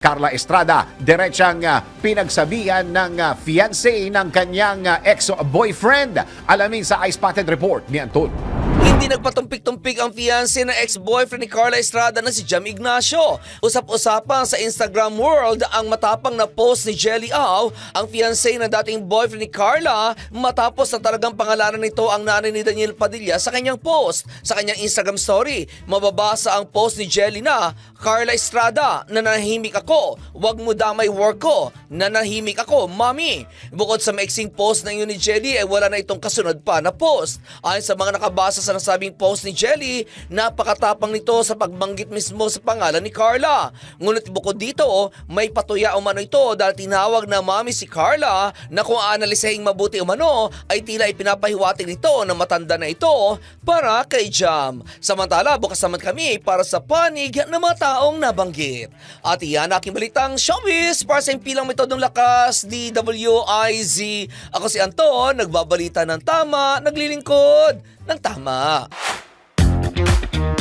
Carla Estrada, diretsang ah, pinagsabihan ng ah, fiancé ng kanyang ah, ex-boyfriend. Alamin sa Ice Spotted Report ni Anton. Hindi nagpatumpik-tumpik ang fiancé ng ex-boyfriend ni Carla Estrada na si Jam Ignacio. Usap-usapan sa Instagram world ang matapang na post ni Jelly Au, ang fiancé na dating boyfriend ni Carla, matapos na talagang pangalanan nito ang nanay ni Daniel Padilla sa kanyang post. Sa kanyang Instagram story, mababasa ang post ni Jelly na, Carla Estrada, nanahimik ako, wag mo damay work ko, nanahimik ako, mami. Bukod sa maiksing post ng yun ni Jelly, ay wala na itong kasunod pa na post. Ayon sa mga nakabasa sa nasabing post ni Jelly, napakatapang nito sa pagbanggit mismo sa pangalan ni Carla. Ngunit bukod dito, may patuya umano ito dahil tinawag na mami si Carla na kung aanalisahing mabuti umano ay tila ipinapahiwatig nito na matanda na ito para kay Jam. Samantala, bukas naman kami para sa panig ng mga taong nabanggit. At iyan aking balitang showbiz para sa impilang metodong lakas DWIZ. Ako si Anton, nagbabalita ng tama, naglilingkod ng tama. ああ